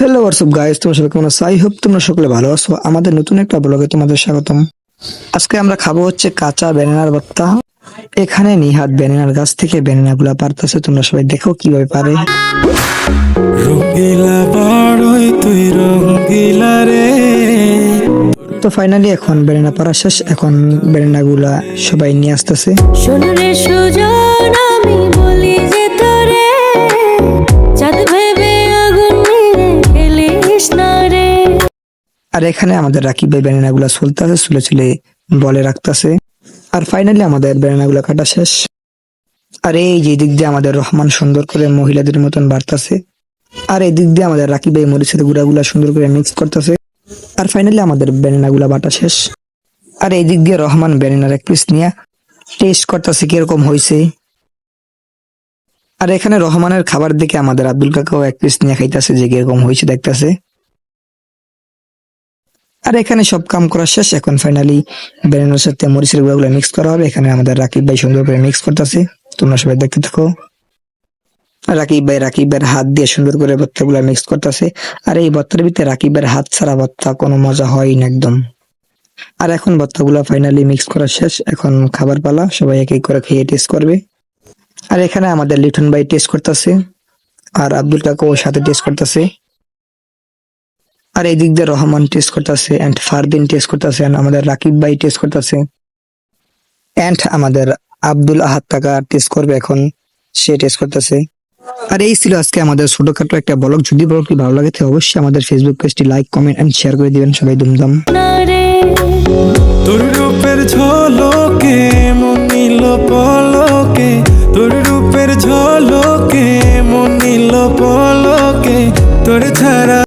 Hello WhatsApp guys তোমরা সবাই কেমন আছো? আই হোপ তোমরা সকলে ভালো আছো। আমাদের নতুন একটা ব্লগে তোমাদের স্বাগতম। আজকে আমরা খাব হচ্ছে কাঁচা ব্যানানার ভর্তা। এখানে নিহাত ব্যানানার গাছ থেকে ব্যানানা গুলা পারতেছে। তোমরা সবাই দেখো কীভাবে পারে। রঙ্গিলা তুই রঙ্গিলা রে। তো ফাইনালি এখন ব্যানানা পারা শেষ। এখন ব্যানানা গুলা সবাই নিয়ে আসতেছে। শোনরে সুজন আমি বলি যে আর এখানে আমাদের রাকিব ভাই ব্যানানা গুলা চলতেছে চুলে চুলে বলে রাখতেছে। আর ফাইনালি আমাদের ব্যানানা গুলা কাটা শেষ। আর এই যে দিক দিয়ে আমাদের রহমান সুন্দর করে মহিলাদের মতন বাড়তাছে, আর এই দিক দিয়ে আমাদের রাকিব ভাই মরিচের গুঁড়া গুলা সুন্দর করে মিক্স করতেছে, আর ফাইনালি আমাদের ব্যানানা গুলা বাটা শেষ। আর এই দিক দিয়ে রহমান ব্যানানার এক পিস নিয়ে টেস্ট করতেছে কীরকম হয়েছে আর এখানে রহমানের খাবার দেখে আমাদের আব্দুল কাকাও এক পিস নিয়ে খাইতেছে যে কীরকম হয়েছে দেখতেছে। আর এখানে সব কাম করা শেষ এখন ফাইনালি ব্যানানার সাথে মরিচের গুঁড়াগুলো মিক্স করা হবে। এখানে আমাদের রাকিব ভাই সুন্দর করে মিক্স করতেছে। তোমরা সবাই দেখতে থাকো। রাকিব ভাই, রাকিব ভাইয়ের হাত দিয়ে সুন্দর করে ভর্তাগুলো মিক্স করতেছে। আর এই ভর্তার ভিতরে রাকিব ভাইয়ের হাত ছাড়া ভর্তা কোনো মজা হয় না একদম। আর এখন ভর্তাগুলো ফাইনালি মিক্স করা শেষ। এখন খাবার পালা, সবাই এক এক করে খেয়ে টেস্ট করবে। আর এখানে আমাদের লিটন ভাই টেস্ট করতেছে। আর আব্দুল কাকু সাথে টেস্ট করতেছে। আর এই দিক দিয়ে রহমান টেস্ট করতেছে এন্ড ফারদিন টেস্ট করতেছে and আমাদের রাকিব ভাই টেস্ট করতেছে। এন্ড আমাদের আব্দুল আহাদ কাকা টেস্ট করবে এখন, সে টেস্ট করতেছে। আর এই ছিল আজকে আমাদের ছোটখাটো একটা ব্লগ যদি ব্লগটি ভালো লাগে তাহলে অবশ্যই আমাদের ফেসবুক পেজটি লাইক কমেন্ট এন্ড শেয়ার করে দিবেন সবাই দুমদাম তোর রূপের ঝলকে মনিল পলকে। তোর রূপের ঝলকে মনিল পলকে। তোর ছাড়া